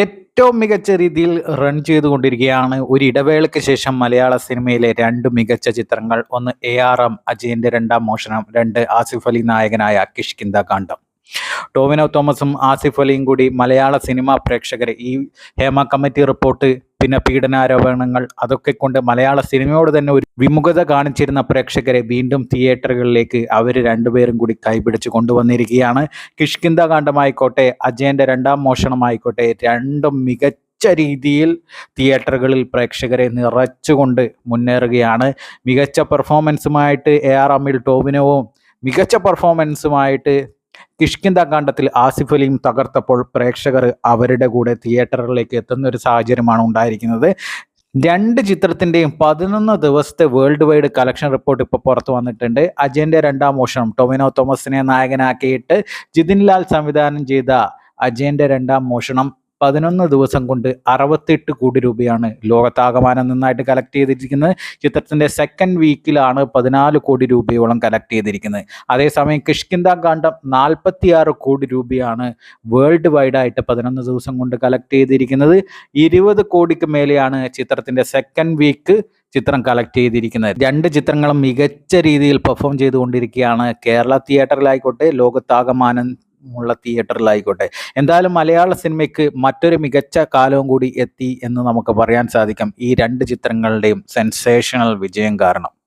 ഏറ്റവും മികച്ച രീതിയിൽ റൺ ചെയ്തുകൊണ്ടിരിക്കുകയാണ്. ഒരു ഇടവേളയ്ക്ക് ശേഷം മലയാള സിനിമയിലെ രണ്ട് മികച്ച ചിത്രങ്ങൾ. ഒന്ന് എ ആർ എം അജയന്റെ രണ്ടാം മോഷണം. രണ്ട് ആസിഫ് അലി നായകനായ കിഷ്കിന്ദ കാണ്ഡം ടോവിനോ തോമസും ആസിഫ് അലിയും കൂടി മലയാള സിനിമാ പ്രേക്ഷകരെ ഈ ഹേമ കമ്മിറ്റി റിപ്പോർട്ട് പിന്നെ പീഡനാരോപണങ്ങൾ അതൊക്കെ കൊണ്ട് മലയാള സിനിമയോട് തന്നെ ഒരു വിമുഖത കാണിച്ചിരുന്ന പ്രേക്ഷകരെ വീണ്ടും തിയേറ്ററുകളിലേക്ക് അവർ രണ്ടുപേരും കൂടി കൈപിടിച്ച് കൊണ്ടുവന്നിരിക്കുകയാണ്. കിഷ്കിന്ത കാണ്ഡമായിക്കോട്ടെ അജയന്റെ രണ്ടാം മോഷണമായിക്കോട്ടെ രണ്ടും മികച്ച രീതിയിൽ തിയേറ്ററുകളിൽ പ്രേക്ഷകരെ നിറച്ചുകൊണ്ട് മുന്നേറുകയാണ്. മികച്ച പെർഫോമൻസുമായിട്ട് എ ആർ അമ്മിൽ ടോവിനോവും മികച്ച പെർഫോമൻസുമായിട്ട് കിഷ്കിന്ദ കാണ്ഡത്തിൽ ആസിഫ് അലിയും തകർത്തപ്പോൾ പ്രേക്ഷകർ അവരുടെ കൂടെ തിയേറ്ററിലേക്ക് എത്തുന്ന ഒരു സാഹചര്യമാണ് ഉണ്ടായിരിക്കുന്നത്. രണ്ട് ചിത്രത്തിന്റെയും പതിനൊന്ന് ദിവസത്തെ വേൾഡ് വൈഡ് കളക്ഷൻ റിപ്പോർട്ട് ഇപ്പോൾ പുറത്തു വന്നിട്ടുണ്ട്. അജയന്റെ രണ്ടാം മോഷണം ടൊമിനോ തോമസിനെ നായകനാക്കിയിട്ട് ജിതിൻ ലാൽ സംവിധാനം ചെയ്ത അജയന്റെ രണ്ടാം മോഷണം പതിനൊന്ന് ദിവസം കൊണ്ട് അറുപത്തെട്ട് കോടി രൂപയാണ് ലോകത്താകമാനം നന്നായിട്ട് കളക്ട് ചെയ്തിരിക്കുന്നത്. ചിത്രത്തിന്റെ സെക്കൻഡ് വീക്കിലാണ് പതിനാല് കോടി രൂപയോളം കളക്ട് ചെയ്തിരിക്കുന്നത്. അതേസമയം കിഷ്കിന്ദ കാണ്ഡം നാൽപ്പത്തിയാറ് കോടി രൂപയാണ് വേൾഡ് വൈഡായിട്ട് പതിനൊന്ന് ദിവസം കൊണ്ട് കളക്ട് ചെയ്തിരിക്കുന്നത്. ഇരുപത് കോടിക്ക് മേലെയാണ് ചിത്രത്തിന്റെ സെക്കൻഡ് വീക്ക് ചിത്രം കളക്ട് ചെയ്തിരിക്കുന്നത്. രണ്ട് ചിത്രങ്ങളും മികച്ച രീതിയിൽ പെർഫോം ചെയ്തുകൊണ്ടിരിക്കുകയാണ്. കേരള തിയേറ്ററിലായിക്കോട്ടെ ലോകത്താകമാനം ഉള്ള തിയേറ്ററിലായിക്കോട്ടെ. എന്തായാലും മലയാള സിനിമയ്ക്ക് മറ്റൊരു മികച്ച കാലവും കൂടി എത്തി എന്ന് നമുക്ക് പറയാൻ സാധിക്കും. ഈ രണ്ട് ചിത്രങ്ങളുടെയും സെൻസേഷണൽ വിജയം കാരണം.